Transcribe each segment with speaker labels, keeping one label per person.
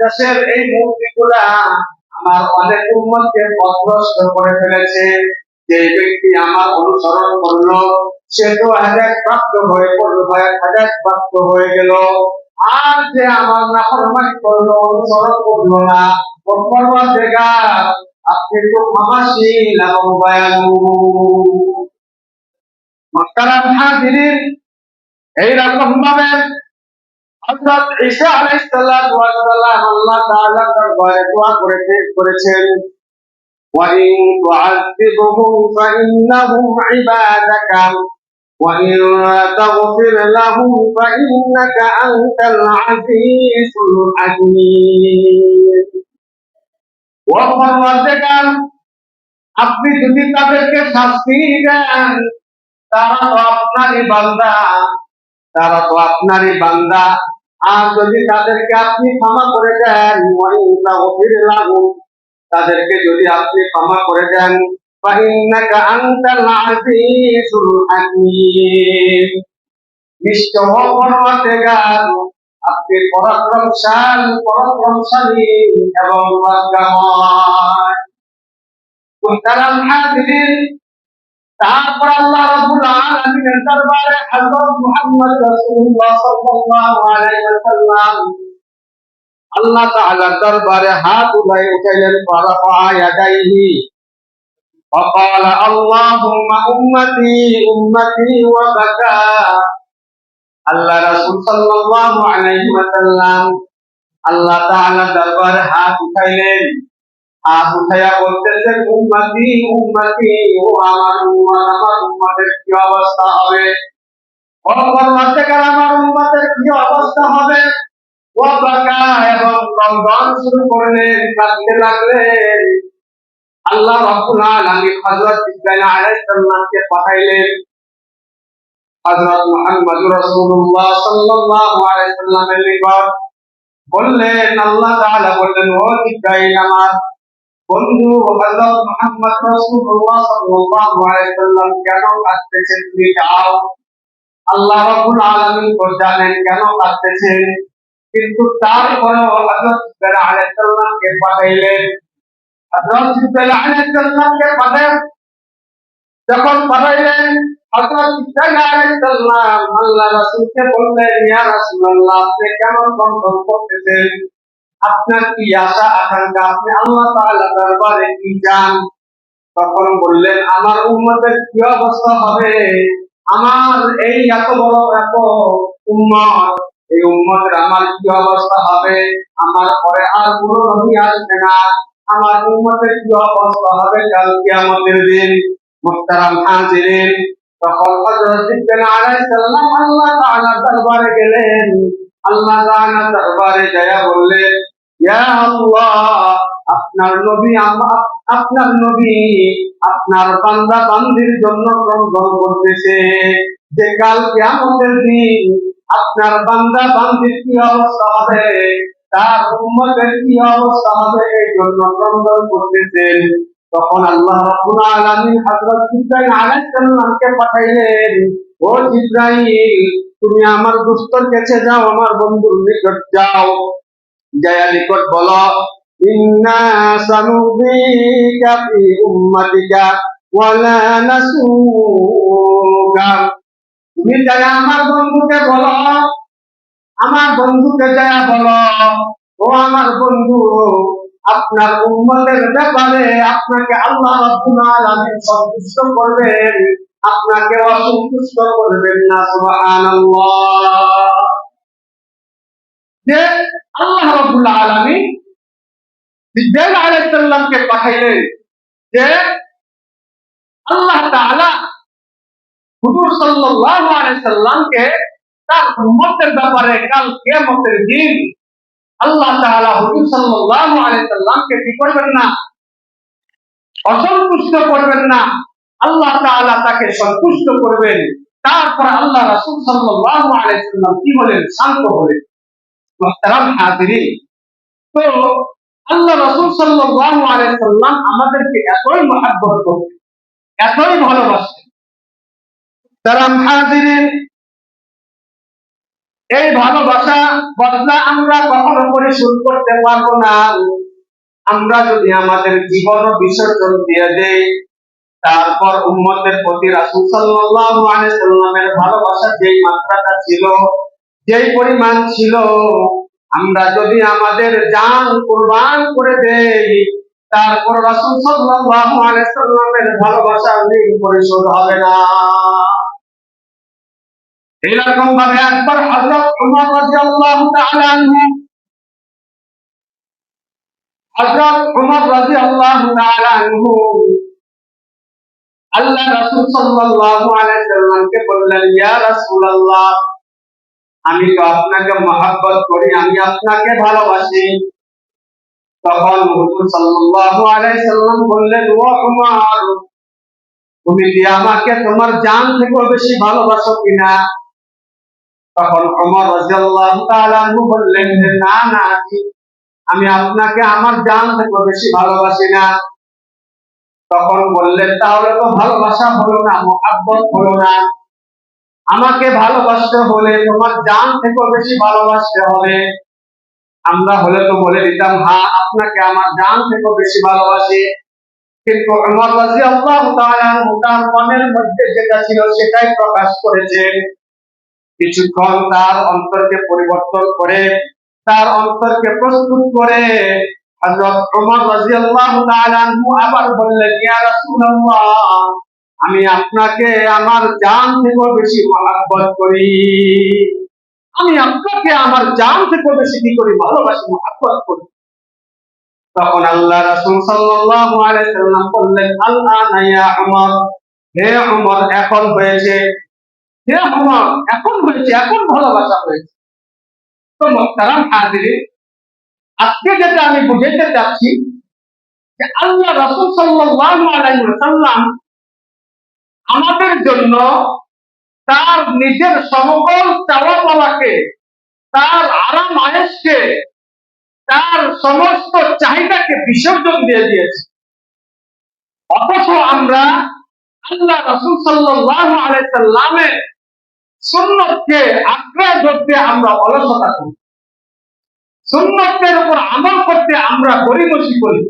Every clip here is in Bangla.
Speaker 1: দেশের এই মূর্তিগুলা আমার অনেক উন্মতকে পথভ্রষ্ট করে ফেলেছে। যে ব্যক্তি আমার অনুসরণ করল, সে তো হেদায়ত প্রাপ্ত হয়ে পড়ল হেদায়ত প্রাপ্ত হয়ে গেল। আর যে আমার নাফরমানি করল, অনুসরণ করল না ও পরওয়ারদিগা আপনি তো ক্ষমাশীল এবং দয়ালু। মক্কারাম হাজিরিন এইরকম ভাবে হযরত ঈসা আলাইহিস সালাতু ওয়াস সালাম আল্লাহ তাআলা দরবারে দোয়া করেছে করেছেন وإن تعذبهم فإنهم عبادك وإن تغفر لهم فإنك أنت العزيز الحكيم وفرجك আপনি যদি তাদেরকে শাস্তি দেন তারা তো আপনারই বান্দা তারা তো আপনারই বান্দা আর যদি তাদেরকে আপনি ক্ষমা করে দেন তাদেরকে যদি আপনি ক্ষমা করে দেন আপনি পরাক্রমশাল, পরাক্রমশালী এবং প্রজ্ঞাময় তারপর আল্লাহ রাব্বুল আলামিনের দরবারে হযরত মুহাম্মদ রাসূলুল্লাহ সাল্লাল্লাহু আলাইহি ওয়াসাল্লাম আল্লাহ তাআলার দরবারে হাত উঠাই উঠাইলেন ফারাফা ইয়াদাইহি وقال اللهم أمتي أمتي وبكى আল্লাহ রাসূল সাল্লাল্লাহু আলাইহি ওয়াসাল্লাম আল্লাহ তাআলার দরবারে হাত উঠাইলেন হাত উঠাইয়া বলতেছেন উম্মতি উম্মতি, ও আমার উম্মত, আমার উম্মতের কি অবস্থা হবে? ও পরমাত্মাকার আমার উম্মতের কি অবস্থা হবে? ও বাকা এবং রমজান শুরু করলেন কাঁদতে লাগলেন আল্লাহ রাব্বুল আলামিন হযরত ইব্রাহিম আলাইহিস পাঠাইলেন। হযরত মুহাম্মদ রাসূলুল্লাহ সাল্লাল্লাহু আলাইহি সাল্লামের নিকট বললেন, আল্লাহ তাআলা বললেন, ও ইব্রাহিম আমার বন্ধু হযরত মুহাম্মদ রাসূলুল্লাহ সাল্লাল্লাহু আলাইহি সাল্লাম কেন কাঁদতেছেন? তুমি যাও। আল্লাহ রাব্বুল আলামিন তো জানেন কেন কাঁদতেছেন। কিন্তু তারপরেও হযরত ইব্রাহিম আলাইহিস সালামকে পাঠাইলেন। হযরত ইব্রাহিম আলাইহিস সালামকে পাঠান যখন পাঠাইলেন, হযরত ইব্রাহিম আলাইহিস সালাম আল্লাহ রাসূলকে বললেন, ইয়া রাসূলুল্লাহ, আপনি কেমন বন্ধন করতেছেন? আপনার কি আশা আকাঙ্ক্ষা আপনি আল্লাহ তাআলা দরবারে কি চান? তখন বললেন, আমার উম্মতের কি অবস্থা হবে? আমার এই এত বড়, এত উম্মত, এই উম্মতের আমার কি অবস্থা হবে? আমার পরে আর কোনো নবী আসবে না। আমার উম্মতের কি অবস্থা হবে কাল কিয়ামতের দিন? মুহতারাম হাজিরিন, তখন হযরত জিবরিল আলাইহিস সালাম আল্লাহ তাআলার দরবারে গেলেন। আল্লাহ তাআলার দরবারে যায় বললেন আপনার নবী আপনার নবী আপনার বান্দা বান্দির জন্য ক্রন্দন করতেছে। যে দিন আপনার বান্দা বান্দির কি অবস্থা হবে? তার উম্মতের কি অবস্থা হবে? এই জন্য ক্রন্দন করতেছেন তখন আল্লাহ রাব্বুল আলামিন হযরত জিবরাইল আলাইহিস সালামকে পাঠাইলেন, ও জিবরাইল, তুমি আমার দুস্তর কাছে যাও, আমার বন্ধুর নিকট যাও। জয়া নিকট বলো তুমি জয়া আমার বন্ধুকে বলো, আমার বন্ধুকে জয়া বলো। ও আমার বন্ধু, আপনার উম্মতের ব্যাপারে আপনাকে আল্লাহ রাব্বুল আলামিন সন্তুষ্ট করবেন, আপনাকে অসন্তুষ্ট করবেন না, সুবহানাল্লাহ। যে আল্লাহ রাব্বুল আলামিন জিব্রাইল আলাইহিস সালামকে পাঠাইলেন যে আল্লাহ তাআলা হুজুর সাল্লাল্লাহু আলাইহি সাল্লামকে তার উম্মতের ব্যাপারে কাল কিয়ামতের দিন আল্লাহ তাআলা হুজুর সাল্লাল্লাহু আলাইহি সাল্লামকে কি করবেন না? অসন্তুষ্ট করবেন না। আল্লাহ তাআলা তাকে সন্তুষ্ট করবেন। তারপর আল্লাহ রাসূল সাল্লাল্লাহু আলাইহি সাল্লাম কি বলেন? শান্ত হলেন। হাজিরিন। তো আল্লাহ রাসূল সাল্লাল্লাহু আলাইহি সাল্লাম আমাদেরকে এতই মহব্বত এতই তারাম এই ভালোবাসা বদলা আমরা কখনো পরিশোধ করতে পারব না। আমরা যদি আমাদের জীবন বিসর্জন দিয়ে দেই, তারপর উম্মতের প্রতি রাসূল সাল্লাল্লাহু আলাইহি সাল্লামের ভালোবাসা যেই মাত্রাটা ছিল যেই পরিমাণ ছিল, আমরা যদি আমাদের জান কুরবান করে দেই, তারপর রাসূল সাল্লাল্লাহু আলাইহি সাল্লামের ভালোবাসা ঋণ পরিশোধ হবে না। এরকম ভাবে একবার হযরত ওমর রাদিয়াল্লাহু তাআলা আনহু, হযরত ওমর রাদিয়াল্লাহু তাআলা আনহু আল্লাহ রাসূল সাল্লাল্লাহু আলাইহি সাল্লামকে বললেন, ইয়া রাসূলুল্লাহ আমি তো আপনাকে মহব্বত করি, আমি আপনাকে ভালোবাসি। তখন হুজুর সাল্লাল্লাহু আলাইহি সাল্লাম বললেন ও উমর তুমি কি আমাকে তোমার জান থেকেও বেশি ভালোবাসো কিনা? তখন ওমর রাদিয়াল্লাহু তাআলা বললেন যে না না আমি আপনাকে আমার জান থেকেও বেশি ভালোবাসি না। তখন বললেন, তাহলে তো ভালোবাসা হলো না, মহাব্বত হলো না। আমাকে ভালোবাসতে হলে তোমার জান থেকেও বেশি ভালোবাসতে হবে। আমরা হলে তো বলে দিতাম হ্যাঁ আপনাকে আমার জান থেকেও বেশি ভালোবাসি। কিন্তু আমার রাজি আল্লাহ তার মনের মধ্যে যেটা ছিল সেটাই প্রকাশ করেছেন কিছুক্ষণ তার অন্তরকে পরিবর্তন করে, তার অন্তরকে প্রস্তুত করে হযরত ওমর রাদিয়াল্লাহু তাআলা আবার বললেন, ইয়া রাসূলুল্লাহ! আমি আপনাকে আমার জান থেকেও বেশি মহব্বত করি। আমি আপনাকে আমার জান থেকেও বেশি কি করি? ভালোবাসি, মহব্বত করি। তখন আল্লাহ রাসূল সাল্লাল্লাহু আলাইহি সাল্লাম বললেন, আল্লাহ ইয়া ওমর হে ওমর এখন হয়েছে, হে ওমর এখন হয়েছে, এখন ভালোবাসা হয়েছে। তো মোহতারাম হাজিরিন, আজকে যেটা আমি বুঝাইতে চাচ্ছি, যে আল্লাহ রাসূল সাল্লাল্লাহু আলাইহি ওয়াসাল্লাম আমাদের জন্য তার নিজের সমবল চাওয়া তার আরাম আয়েসকে, তার সমস্ত চাহিদাকে বিসর্জন দিয়ে দিয়েছে। অথচ আমরা আল্লাহ রাসূল সাল্লাল্লাহু আলাইহি সাল্লামের সুন্নতকে আঁকড়ে ধরতে আমরা অলসতা করি। সুন্নতের উপর আমল করতে আমরা গরিমসি করি।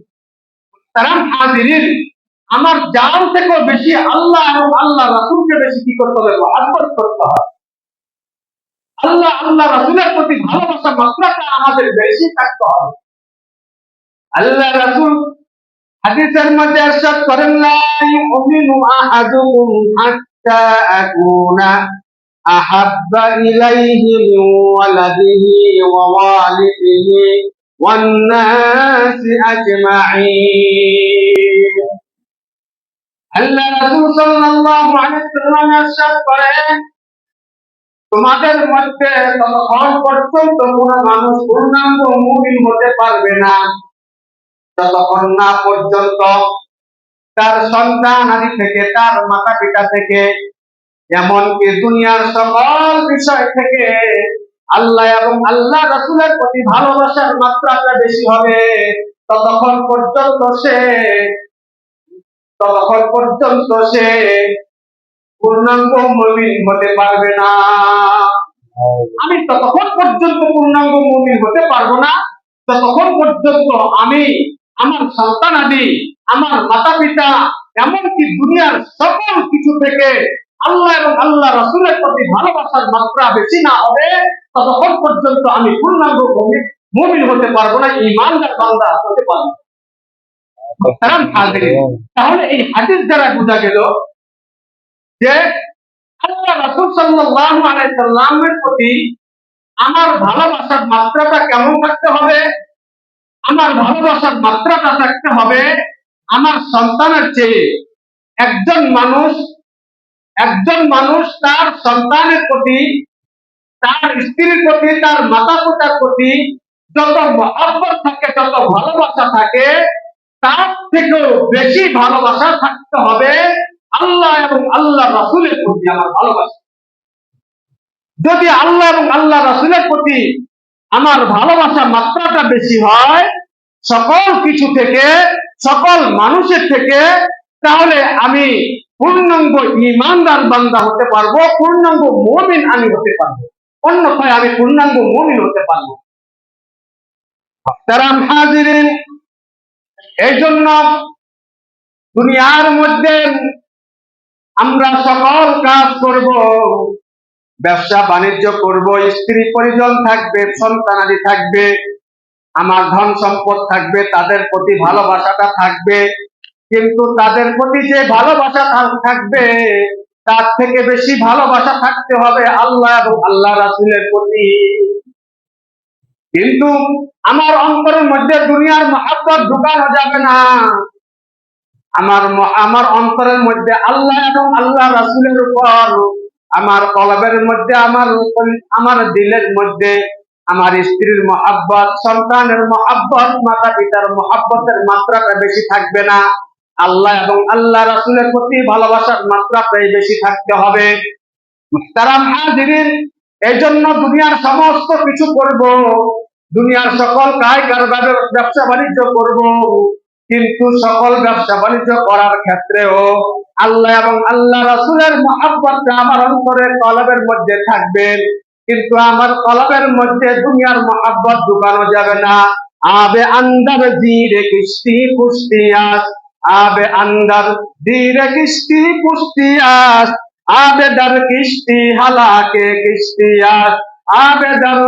Speaker 1: তারা হাজিরিন। আমার জান থেকেও বেশি আল্লাহ এবং আল্লাহ রাসূলকে বেশি কি করতে হবে মহাব্বত করতে হবে আল্লাহ আল্লাহ রাসূলের প্রতি ভালোবাসা মাত্রাটা আমাদের বেশি থাকতে হবে আল্লাহ রাসূল হাদিসের মধ্যে ارشاد করেন লা ইউমিনু আহাদুকুম হাত্তা আকুনা أحب إليه من ولده ووالده والناس أجمعين আল্লাহ রাসূল সাল্লাল্লাহু আলাইহি সাল্লাম ارشاد করেন তোমাদের মধ্যে ততক্ষণ পর্যন্ত কোন মানুষ পূর্ণাঙ্গ মুমিন হতে পারবে না ততক্ষণ না পর্যন্ত তার সন্তান আদি থেকে তার মাতা পিতা থেকে এমনকি দুনিয়ার সকল বিষয় থেকে আল্লাহ এবং আল্লাহ রাসূলের প্রতি ভালোবাসার মাত্রাটা বেশি হবে ততক্ষণ পর্যন্ত সে ততক্ষণ পর্যন্ত সে পূর্ণাঙ্গ মুমিন হতে পারবে না আমি ততক্ষণ পর্যন্ত পূর্ণাঙ্গ মুমিন হতে পারব না ততক্ষণ পর্যন্ত আমি, আমার সন্তান আদি, আমার মাতা পিতা এমনকি দুনিয়ার সকল কিছু থেকে আল্লাহ এবং আল্লাহ রসুলের প্রতি ভালোবাসার মাত্রা বেশি না হবে, ততক্ষণ পর্যন্ত আমি পূর্ণাঙ্গ মুমিন হতে পারব না, ইমানদার বান্দা হতে পারব। মুহতারাম তাহলে এই হাদিস দ্বারা বোঝা গেল যে আল্লাহ প্রতি আমার ভালোবাসার মাত্রাটা কেমন থাকতে হবে? আমার ভালোবাসার মাত্রাটা থাকতে হবে আমার সন্তানের চেয়ে। একজন মানুষ একজন মানুষ তার সন্তানের প্রতি, তার স্ত্রীর প্রতি, তার মাতা পিতার প্রতি যত মহব্বত থাকে যত ভালোবাসা থাকে তার থেকেও বেশি ভালোবাসা থাকতে হবে আল্লাহ এবং আল্লাহ রাসূলের প্রতি আমার ভালোবাসা। যদি আল্লাহ এবং আল্লাহ রাসূলের প্রতি আমার ভালোবাসা মাত্রাটা বেশি হয় সকল কিছু থেকে, সকল মানুষের থেকে, তাহলে আমি পূর্ণাঙ্গ ইমানদার বান্দা হতে পারব, পূর্ণাঙ্গ মুমিন আমি হতে পারব। অন্যথায় আমি পূর্ণাঙ্গ মুমিন হতে পারব মোহতারাম হাজিরিন এই জন্য দুনিয়ার মধ্যে আমরা সকল কাজ করব, ব্যবসা বাণিজ্য করব, স্ত্রী পরিজন থাকবে সন্তানাদি থাকবে, আমার ধন সম্পদ থাকবে, তাদের প্রতি ভালোবাসাটা থাকবে। কিন্তু তাদের প্রতি যে ভালোবাসা থাকবে, তার থেকে বেশি ভালোবাসা থাকতে হবে আল্লাহ এবং আল্লাহ রাসুলের প্রতি। কিন্তু আমার অন্তরের মধ্যে দুনিয়ার মহাব্বত ঢুকানো যাবে না। আমার আমার অন্তরের মধ্যে আল্লাহ এবং আল্লাহ রাসুলের উপর, আমার কলবের মধ্যে, আমার আমার দিলের মধ্যে, আমার স্ত্রীর মহাব্বত, সন্তানের মহাব্বত মাতা পিতার মহাব্বতের মাত্রাটা বেশি থাকবে না। আল্লাহ এবং আল্লাহ রাসুলের প্রতি ভালোবাসার মাত্রাটাই বেশি থাকতে হবে। মুহতারাম হাজিরিন এই জন্য দুনিয়ার সমস্ত কিছু করব। দুনিয়ার সকল কায় কারবারের ব্যবসা বাণিজ্য করব। কিন্তু সকল ব্যবসা বাণিজ্য করার ক্ষেত্রেও আল্লাহ এবং আল্লাহ রাসুলের মহাব্বতটা আমার অন্তরের কলবের মধ্যে থাকবে। কিন্তু আমার কলবের মধ্যে দুনিয়ার মহাব্বত ঢুকানো যাবে না। আবে আন্দার জিরে কিস্তি কুস্তিয়াস আবে আন্দার ধীরে কিস্তি কুস্তিয়াস আবে দর কিস্তি হালাকে কিস্তিয়াস আবে দর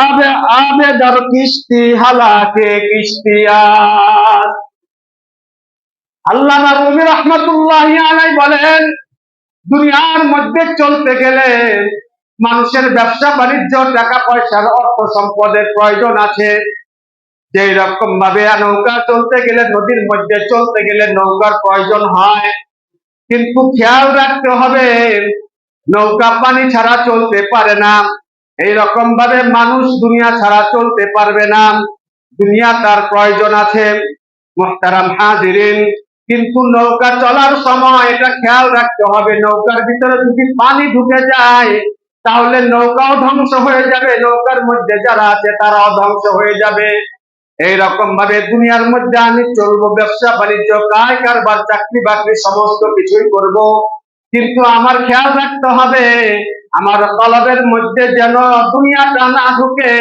Speaker 1: আবে আবেদর কিস্তি, হালাকে কিস্তিয়াস আল্লামা রুমি রহমতুল্লাহ বলেন, দুনিয়ার মধ্যে চলতে গেলে মানুষের ব্যবসা, বাণিজ্য, টাকা পয়সার অর্থ সম্পদের প্রয়োজন আছে। যে রকম ভাবে নৌকা চলতে গেলে, নদীর মধ্যে চলতে গেলে নৌকার প্রয়োজন হয়। কিন্তু খেয়াল রাখতে হবে, নৌকা পানি ছাড়া চলতে পারে না। এই রকম ভাবে মানুষ দুনিয়া ছাড়া চলতে পারবে না। দুনিয়া তার প্রয়োজন আছে, মোহতারাম হাজিরিন। কিন্তু নৌকা চলার সময় এটা খেয়াল রাখতে হবে, নৌকার ভিতরে যদি পানি ঢুকে যায়, তাহলে নৌকাও ধ্বংস হয়ে যাবে। নৌকার মধ্যে যারা আছে তারাও ধ্বংস হয়ে যাবে। এই রকম ভাবে দুনিয়ার মধ্যে আমি চলবো, ব্যবসা, বাণিজ্য কায় কারবার চাকরি বাকরি সমস্ত কিছুই করব। কিন্তু আমার খেয়াল রাখতে হবে, আমার তলবের মধ্যে যেন দুনিয়াটা না ঢুকে,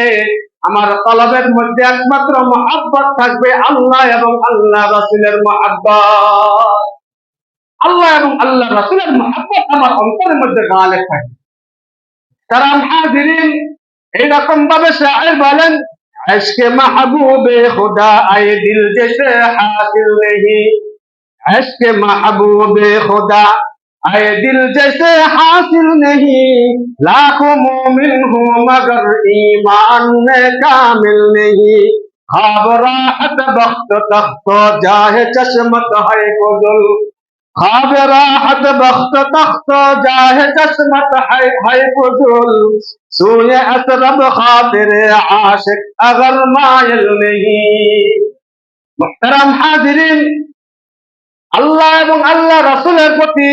Speaker 1: আমার তলবের মধ্যে একমাত্র মহাব্বত থাকবে আল্লাহ এবং আল্লাহ রাসুলের মহাব্বত। আল্লাহ এবং আল্লাহ রাসুলের মহাব্বত আমার অন্তরের মধ্যে গালে থাকবে কারণ হাজিরিন এইরকম ভাবে শাহের বলেন, আজকে মাহবুবে খোদা আই দিল দেশে হাসিল নেহি। আজকে মাহবুবে খোদা اے دل جیسے حاصل نہیں، لاکھوں مومن ہوں مگر ایمان میں کامل نہیں۔ خواب راحت بخت تخت جاہے چشمت ہے گزل خواب راحت بخت تخت جاہے چشمت ہے ہے گزل سوئے اطرب خاطر عاشق اگر مائل نہیں۔ محترم حاضرین আল্লাহ এবং আল্লাহ রাসূলের প্রতি,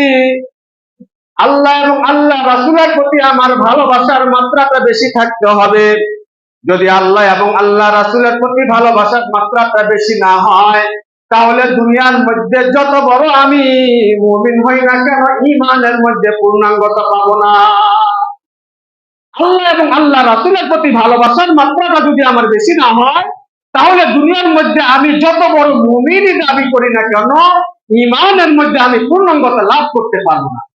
Speaker 1: আল্লাহ এবং আল্লাহ রাসূলের প্রতি আমার ভালোবাসার মাত্রাটা বেশি থাকতে হবে। যদি আল্লাহ এবং আল্লাহ রাসূলের প্রতি ভালোবাসার মাত্রাটা বেশি না হয়, তাহলে দুনিয়ার মধ্যে যত বড় আমি মুমিন হই না কেন ইমানের মধ্যে পূর্ণাঙ্গতা পাবো না। আল্লাহ এবং আল্লাহ রাসুলের প্রতি ভালোবাসার মাত্রাটা যদি আমার বেশি না হয়, তাহলে দুনিয়ার মধ্যে আমি যত বড় মুমিনই দাবি করি না কেন ইমানের মধ্যে আমি পূর্ণাঙ্গতা লাভ করতে পারব না।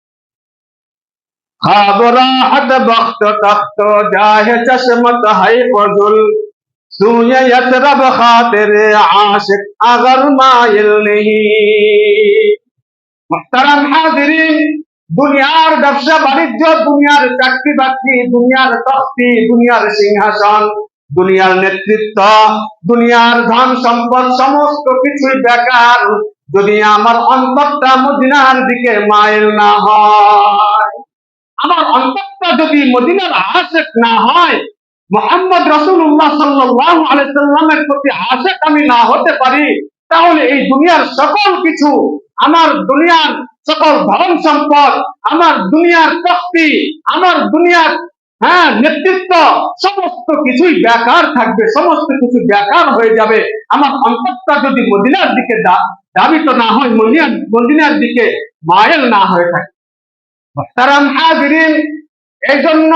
Speaker 1: দুনিয়ার ব্যবসা বাণিজ্য, দুনিয়ার চাকরি বাকরি, দুনিয়ার তখতি দুনিয়ার সিংহাসন, দুনিয়ার নেতৃত্ব, দুনিয়ার ধন সম্পদ, সমস্ত কিছুই বেকার। যদি আমার অন্তরটা মদিনার দিকে মাইল না হয়, আমার অন্তরটা যদি মদিনার আশেক না হয়, মোহাম্মদ রসুল্লাহ সাল্লাহ আলাইসাল্লামের প্রতি আশেক আমি না হতে পারি, তাহলে এই দুনিয়ার সকল কিছু, আমার দুনিয়ার সকল ধন সম্পদ, আমার দুনিয়ার শক্তি, আমার দুনিয়ার হ্যাঁ নেতৃত্ব, সমস্ত কিছুই বেকার থাকবে, সমস্ত কিছু বেকার হয়ে যাবে। আমার অন্তরটা যদি মদিনার দিকে দাবিত না হয় মদিনার দিকে মায়েল না হয়ে থাকে। হাজিরিন এই জন্য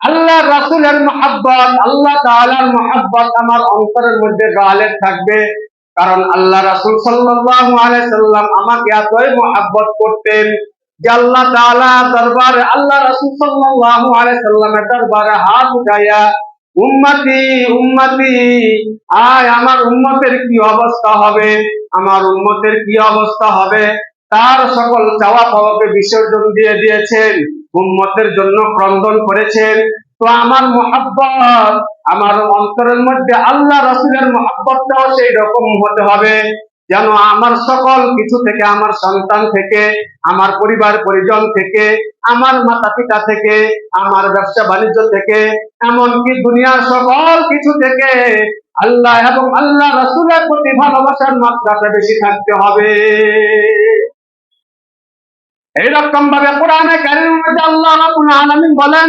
Speaker 1: আল্লাহ রাসুলের মহাব্বত, আল্লাহ তাআলার মহাব্বত আমার অন্তরের মধ্যে গালের থাকবে। কারণ আল্লাহ রাসুল সাল্লাল্লাহু আলাইহি সাল্লাম আমাকে এতই মহাব্বত করতেন যে আল্লাহ তাআলা দরবারে, আল্লাহ রাসুল সাল্লাল্লাহু আলাইহি সাল্লামের দরবারে হাত উঠাইয়া উম্মতি উম্মতি। আয়, আমার উম্মতের কি অবস্থা হবে? আমার উম্মতের কি অবস্থা হবে? তার সকল চাওয়া পাওয়াকে বিসর্জন দিয়ে দিয়েছেন, উম্মতের জন্য ক্রন্দন করেছেন। তো আমার মোহাব্বত, আমার অন্তরের মধ্যে আল্লাহ রসুলের মোহাব্বতটাও সেই রকম হতে হবে। যেন আমার সকল কিছু থেকে, আমার সন্তান থেকে, আমার পরিবার, পরিজন থেকে, আমার মাতা পিতা থেকে, আমার ব্যবসা বাণিজ্য থেকে, এমনকি দুনিয়ার সকল কিছু থেকে আল্লাহ এবং আল্লাহ রসুলের প্রতি ভালোবাসার মাত্রাটা বেশি থাকতে হবে। এইরকম ভাবে কারিমের মধ্যে আল্লাহ বলেন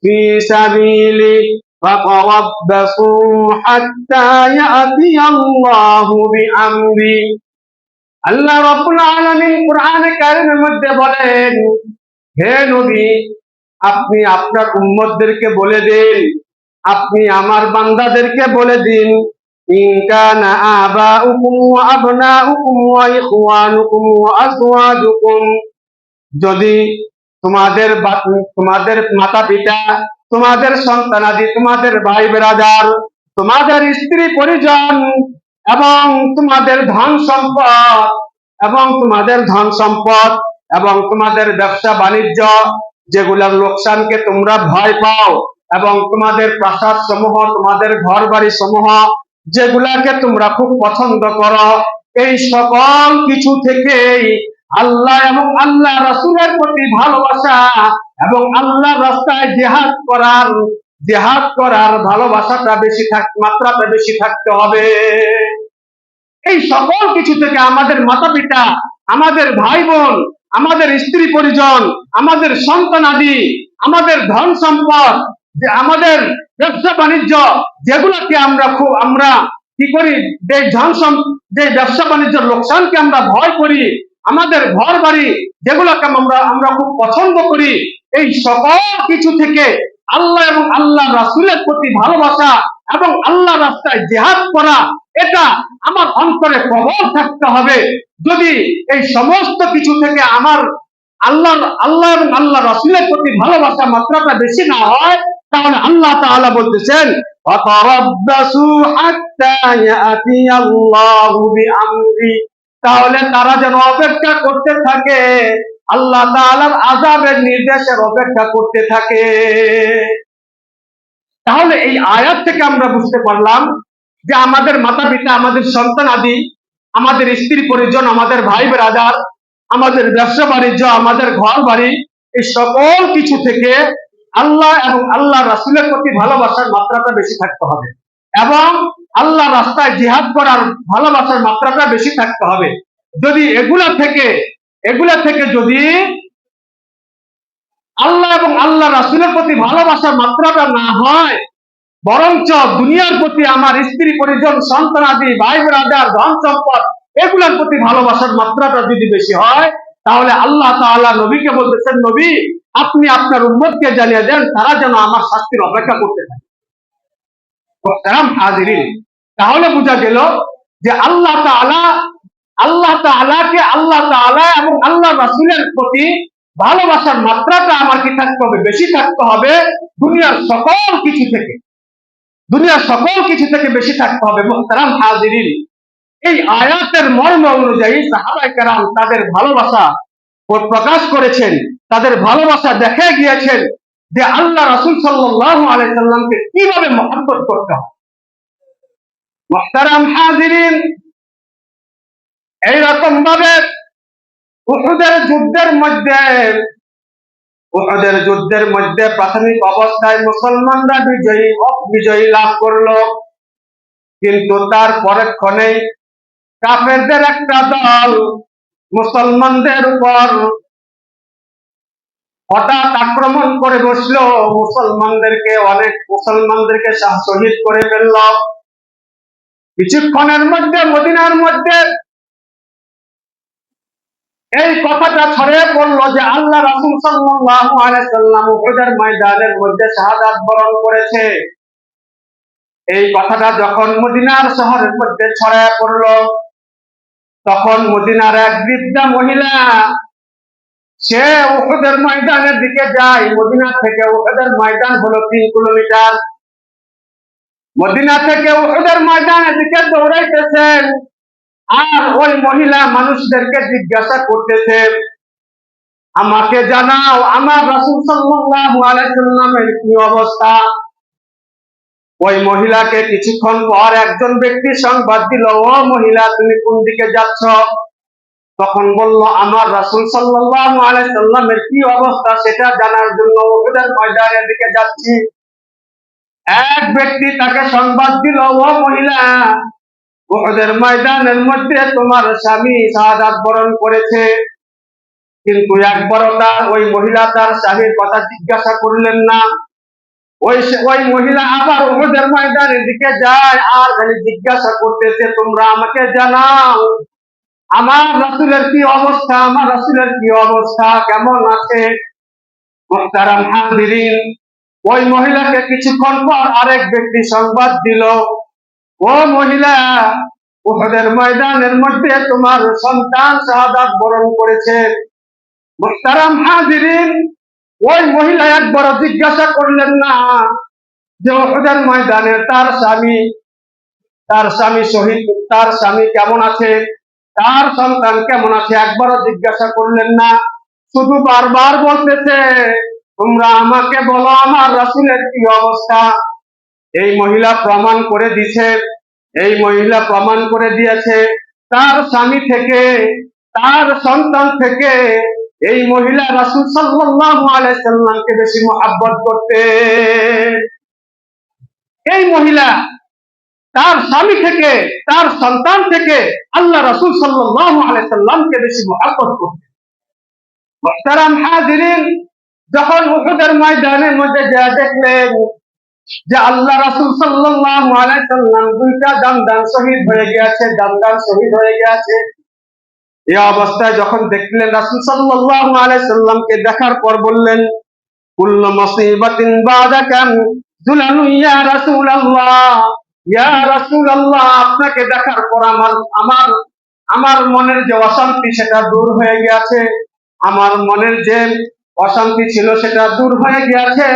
Speaker 1: في سبيله فتربصوا حتى يأتي الله بأمره আল্লাহ রব্বুল আলামিন কোরআনে কারিমের মধ্যে বলেন হে নবী আপনি আপনার উম্মতদেরকে বলে দিন আপনি আমার বান্দাদেরকে বলে দিন ইন কানা আবাউকুম ওয়া আবনাউকুম ওয়া ইখওয়ানুকুম ওয়া আজওয়াজুকুম যদি তোমাদের তোমাদের মাতা পিতা তোমাদের সন্তানাদি তোমাদের ভাই বেরাদার, তোমাদের স্ত্রী পরিজন এবং তোমাদের ধন সম্পদ, এবং তোমাদের ধন সম্পদ, এবং তোমাদের ব্যবসা বাণিজ্য যেগুলোর লোকসানকে তোমরা ভয় পাও, এবং তোমাদের প্রাসাদ সমূহ, তোমাদের ঘর বাড়ি সমূহ, যেগুলাকে তোমরা খুব পছন্দ করো, এই সকল কিছু থেকেই আল্লাহ এবং আল্লাহ রাসূলের প্রতি ভালোবাসা এবং আল্লাহ রাস্তায় জেহাদ করার জেহাদ করার ভালোবাসাটা বেশি থাক, মাত্রাটা বেশি থাকতে হবে। এই সকল কিছু থেকে আমাদের মাতা পিতা আমাদের ভাই বোন আমাদের স্ত্রী পরিজন, আমাদের সন্তান আদি, আমাদের ধন সম্পদ, যে আমাদের ব্যবসা বাণিজ্য, যেগুলোকে আমরা খুব আমরা কি করি? যে ধন যে ব্যবসা বাণিজ্যের লোকসানকে আমরা ভয় করি আমাদের ঘর বাড়ি যেগুলোকে আমরা আমরা খুব পছন্দ করি, এই সকল কিছু থেকে আল্লাহ এবং আল্লাহ রাসূলের প্রতি ভালোবাসা এবং আল্লাহ রাস্তায় জেহাদ করা, এটা আমার অন্তরে প্রবল থাকতে হবে। যদি এই সমস্ত কিছু থেকে আমার আল্লাহ আল্লাহ এবং আল্লাহ রাসূলের প্রতি ভালোবাসা মাত্রাটা বেশি না হয়, তাহলে আল্লাহ তাআলা বলতেছেন ফাতারাব্বাসু হাত্তা বিআমরি। তাহলে তারা যেন অপেক্ষা করতে থাকে। আল্লাহ তাআলার আযাবের নির্দেশের অপেক্ষা করতে থাকে। তাহলে এই আয়াত থেকে আমরা বুঝতে পারলাম যে আমাদের মাতা পিতা আমাদের সন্তান আদি, আমাদের স্ত্রী পরিজন, আমাদের ভাই ব্রাদার, আমাদের ব্যবসা বাণিজ্য, আমাদের ঘর বাড়ি, এই সকল কিছু থেকে আল্লাহ এবং আল্লাহ রাসূলের প্রতি ভালোবাসার মাত্রাটা বেশি থাকতে হবে। এবং আল্লাহ রাস্তায় জিহাদ করার ভালোবাসার মাত্রাটা বেশি থাকতে হবে। যদি এগুলা থেকে এগুলা থেকে যদি আল্লাহ এবং আল্লাহ রাসূলের প্রতি ভালোবাসার মাত্রাটা না হয়, বরঞ্চ দুনিয়ার প্রতি আমার স্ত্রী, পরিজন সন্তান আদি ভাই, ব্রাদার, ধন সম্পদ, এগুলোর প্রতি ভালোবাসার মাত্রাটা যদি বেশি হয়, তাহলে আল্লাহ তাআলা নবীকে বলতেছেন, নবী, আপনি আপনার উম্মতকে জানিয়ে দেন, তারা যেন আমার শাস্তির অপেক্ষা করতে থাকে। তাহলে বোঝা গেল যে আল্লাহ আল্লাহ তাআলাকে আল্লাহ তাআলা এবং আল্লাহ রাসূলের প্রতি ভালোবাসার মাত্রাটা আমার কি থাকতে হবে? বেশি থাকতে হবে দুনিয়ার সকল কিছু থেকে। দুনিয়ার সকল কিছু থেকে বেশি থাকতে হবে মোহতারাম হাজিরিন। এই আয়াতের মর্ম অনুযায়ী সাহাবাই তাদের ভালোবাসা প্রকাশ করেছেন, তাদের ভালোবাসা দেখে গিয়েছেন যে আল্লাহ রাসূল সাল্লাল্লাহু আলাইহি সাল্লামকে কীভাবে মহব্বত করতে হয়। মোহতারাম হাজিরিন এইরকম ভাবে উহুদের যুদ্ধের মধ্যে, উহুদের যুদ্ধের মধ্যে প্রাথমিক অবস্থায় মুসলমানরা বিজয়ী বিজয়ী লাভ করল। কিন্তু তার পরেক্ষণেই কাফেরদের একটা দল মুসলমানদের উপর হঠাৎ আক্রমণ করে বসল। মুসলমানদেরকে, অনেক মুসলমানদেরকে শহীদ করে ফেলল। কিছুক্ষণের মধ্যে, মদিনার মধ্যে এই কথাটা ছড়িয়ে পড়ল যে আল্লাহ রাসূল সাল্লাম উহুদের ময়দানের মধ্যে শাহাদাত বরণ করেছে। এই কথাটা যখন মদিনার শহরের মধ্যে ছড়িয়ে পড়ল, তখন মদিনার এক বৃদ্ধা মহিলা সে উহুদের ময়দানের দিকে যায়। মদিনা থেকে উহুদের ময়দান হলো তিন কিলোমিটার। মদিনা থেকে উহুদের ময়দানের দিকে দৌড়াইতেছেন আর ওই মহিলা মানুষদেরকে জিজ্ঞাসা করতেছে, আমাকে জানাও, আমার রাসূল সাল্লাল্লাহু আলাইহি সাল্লামের কি অবস্থা? ওই মহিলাকে কিছুক্ষণ পর একজন ব্যক্তি সংবাদ দিল, ও মহিলা, তুমি কোন দিকে যাচ্ছ? তখন বলল, আমার রাসূল সাল্লাল্লাহু আলাইহি সাল্লামের কি অবস্থা সেটা জানার জন্য উহুদের ময়দানের দিকে যাচ্ছি। এক ব্যক্তি তাকে সংবাদ দিল, ও মহিলা উহুদের ময়দানের মধ্যে তোমার স্বামী শাহাদাত বরণ করেছে। কিন্তু একবারও তার ওই মহিলা তার স্বামীর কথা জিজ্ঞাসা করলেন না। ওই ওই মহিলা আবার উহুদের ময়দানের দিকে যায়, আর খালি জিজ্ঞাসা করতেছে, তোমরা আমাকে জানাও আমার রাসূলের কি অবস্থা? আমার রাসূলের কি অবস্থা? কেমন আছে? মুহতারাম হাজিরিন, ওই মহিলাকে কিছুক্ষণ পর আরেক ব্যক্তি সংবাদ দিল, ও মহিলা, উহুদের ময়দানের মধ্যে তোমার সন্তান শাহাদাত বরণ করেছে। মুহতারাম হাজিরিন, ওই মহিলা একবার জিজ্ঞাসা করলেন না যে উহুদের ময়দানে তার স্বামী তার স্বামী শহীদ, তার স্বামী কেমন আছে? তার সন্তান কেমন আছে একবারও জিজ্ঞাসা করলেন না, শুধু বারবার বলতেছে, তোমরা আমাকে বলো আমার রাসূলের কি অবস্থা? এই মহিলা প্রমাণ করে দিছে, এই মহিলা প্রমাণ করে দিয়েছে, তার স্বামী থেকে, তার সন্তান থেকে এই মহিলা রাসুল সাল্লামকে বেশি মহাব্বত করতে এই মহিলা তার স্বামী থেকে, তার সন্তান থেকে আল্লাহ রাসূল সাল্লাল্লাহু আলাইহি সাল্লামকে বেশি মহাব্বত করতে মুহতারাম হাজিরিন, যখন উহুদের ময়দানের মধ্যে যা দেখলেন যে আল্লাহ রাসূল সাল্লাল্লাহু আলাইহি সাল্লাম দুইটা দান্দান শহীদ হয়ে গিয়েছে দান্দান শহীদ হয়ে গিয়েছে। এই অবস্থায় যখন দেখলেন রাসূল সাল্লাল্লাহু আলাইহি সাল্লামকে দেখার পর বললেন, কুল্লু মুসিবাতিন বাদাকান জুলানু ইয়া রাসূলুল্লাহ ইয়া রাসূলুল্লাহ। আপনাকে দেখার পর আমার আমার আমার মনের যে অশান্তি সেটা দূর হয়ে গিয়েছে। আমার মনের যে অশান্তি ছিল সেটা দূর হয়ে গিয়েছে।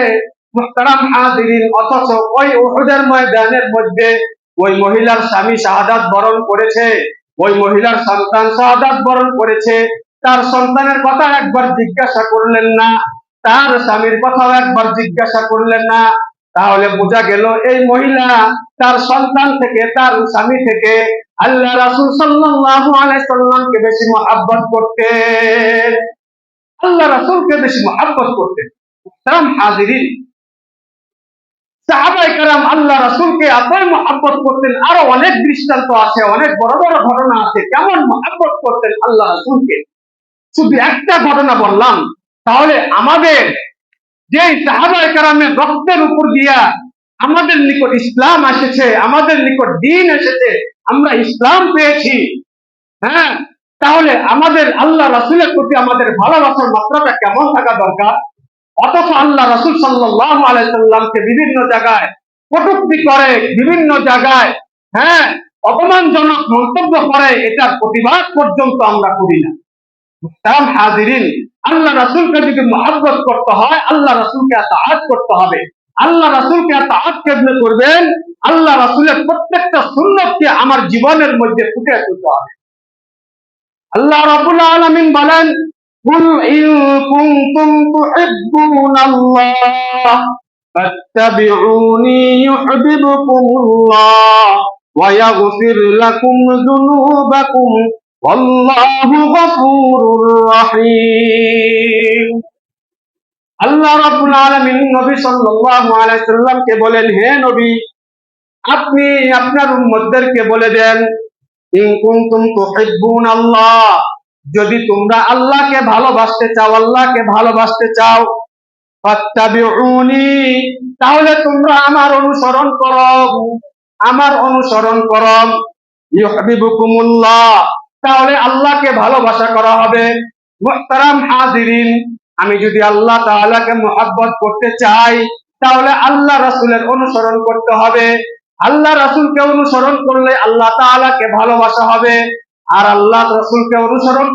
Speaker 1: মুহতারাম হাজিরিন, অথচ ওই উহুদের ময়দানের মধ্যে ওই মহিলার স্বামী শাহাদাত বরণ করেছে। ওই মহিলার সন্তান শাহাদাত বরণ করেছে। তার সন্তানের কথা একবার জিজ্ঞাসা করলেন না। তার স্বামীর কথাও একবার জিজ্ঞাসা করলেন না। তাহলে বোঝা গেল এই মহিলা তার সন্তান থেকে, তার স্বামী থেকে আল্লাহ রাসূল সাল্লাল্লাহু আলাইহি সাল্লামকে বেশি মহাব্বত করতেন। আল্লাহ রাসূলকে বেশি মহাব্বত করতেন। তাম হাজিরিন। আল্লাহ রাসূলকে এতই মহাব্বত করতেন, আরও অনেক দৃষ্টান্ত আছে, অনেক বড় বড় ঘটনা আছে, কেমন মহাব্বত করতেন আল্লাহ রাসূলকে। শুধু একটা ঘটনা বললাম, তাহলে আমাদের যে সাহাবাই কারামের রক্তের উপর দিয়া আমাদের নিকট ইসলাম এসেছে আমাদের নিকট দিন এসেছে, আমরা ইসলাম পেয়েছি। হ্যাঁ তাহলে আমাদের আল্লাহ রাসূলের প্রতি আমাদের ভালোবাসার মাত্রাটা কেমন থাকা দরকার? অথচ আল্লাহ রাসূল সাল্লাল্লাহু আলাইহি সাল্লামকে বিভিন্ন জায়গায় কটূক্তি করে, বিভিন্ন জায়গায় হ্যাঁ অপমানজনক মন্তব্য করে, এটার প্রতিবাদ পর্যন্ত আমরা করি না। হাজিরিন আল্লাহ রাসূলকে যদি মহব্বত করতে হয়, আল্লাহ রাসূলকে আতাআত করতে হবে। আল্লাহ রাসূলকে আতাআত কেমনে করবেন? আল্লাহ রাসূলের প্রত্যেকটা সুন্নতকে আমার জীবনের মধ্যে ফুটে তুলতে হবে। আল্লাহ রাব্বুল আলামিন বলেন কুনতুম তুহিব্বুনাল্লাহ, ফাত্তাবিউনি ইউহিব্বুকুমুল্লাহ, ওয়া ইয়াগফির লাকুম যুনুবাকুম। ওয়াল্লাহু গফুরুর রহিম যদি তোমরা আল্লাহকে ভালোবাসতে চাও, আল্লাহকে ভালোবাসতে চাও তাহলে তোমরা আমার অনুসরণ করো, আমার অনুসরণ করো। তাহলে আল্লাহকে ভালোবাসা করা হবে। মুহতারাম হাজিরিন, আমি যদি আল্লাহ তাআলাকে মোহাব্বত করতে চাই, তাহলে আল্লাহ রাসূলের অনুসরণ করতে হবে। আল্লাহ রাসূলকে অনুসরণ করলে আল্লাহ তাআলাকে ভালোবাসা হবে। আর আল্লাহ রাসূলকে অনুসরণ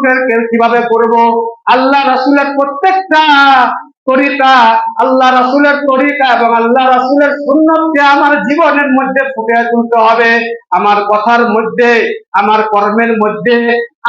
Speaker 1: কীভাবে করব? আল্লাহ রাসূলের প্রত্যেকটা তরিকা, আল্লাহ রাসুলের তরিকা এবং আল্লাহ রাসুলের সুন্নতকে আমার জীবনের মধ্যে ফুটিয়ে তুলতে হবে। আমার কথার মধ্যে, আমার কর্মের মধ্যে,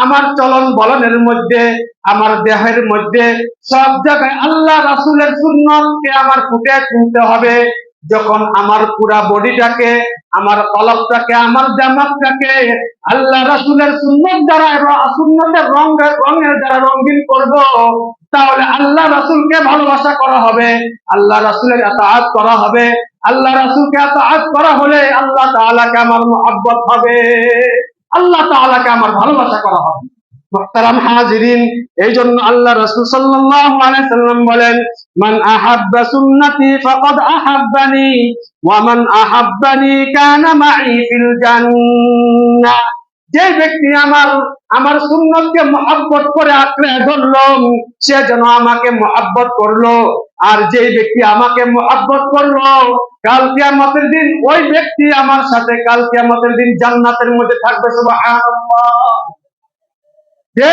Speaker 1: আমার চলন বলনের মধ্যে, আমার দেহের মধ্যে সব জায়গায় আল্লাহ রাসুলের সুন্নতকে আমার ফুটিয়ে তুলতে হবে। যখন আমার পুরা বডিটাকে, আমার কলবটাকে আমার জামাতটাকে আল্লাহ রাসূলের সুন্নত দ্বারা এবং সুন্নতের রঙের রঙের দ্বারা রঙিন করব, তাহলে আল্লাহ রাসূলকে ভালোবাসা করা হবে, আল্লাহ রাসূলের আতাআত করা হবে, আল্লাহ রাসূলকে আতাআত করা হলে আল্লাহ তাআলাকে আমার মহব্বত হবে, আল্লাহ তাআলাকে আমার ভালোবাসা করা হবে। মুহতারাম হাজিরিন এই জন্য আল্লাহ রাসূল সাল্লাল্লাহু আলাইহি সাল্লাম বলেন, মান আহাব্বা সুন্নতি ফাকাদ আহাব্বানি, ওয়া মান আহাব্বানি কানা মাই ফিল জান্নাহ। যে ব্যক্তি আমার আমার সুন্নতকে মহব্বত করে আঁকড়ে ধরলো, সে যেন আমাকে মহব্বত করল। আর যে ব্যক্তি আমাকে মহব্বত করল, কাল কিয়ামতের দিন ওই ব্যক্তি আমার সাথে, কাল কিয়ামতের দিন জান্নাতের মধ্যে থাকবে, সুবহানাল্লাহ। যে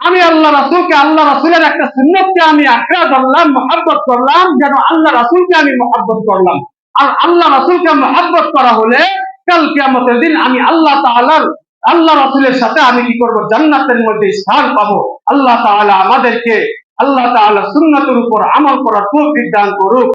Speaker 1: আমি আল্লাহ রাসূলকে আল্লাহ রাসূলের একটা সুন্নতকে আমি আঁকড়ে ধরলাম, মহব্বত করলাম, যেন আল্লাহ রাসূলকে আমি মহব্বত করলাম। আর আল্লাহ রাসূলকে মহব্বত করা হলে কাল কিয়ামতের দিন আমি আল্লাহ তাআলার, আল্লাহ রাসূলের সাথে আমি কি করব? জান্নাতের মধ্যে স্থান পাবো। আল্লাহ তাআলা আমাদেরকে, আল্লাহ তাআলা সুন্নতের উপর আমল করার তৌফিক দান করুক।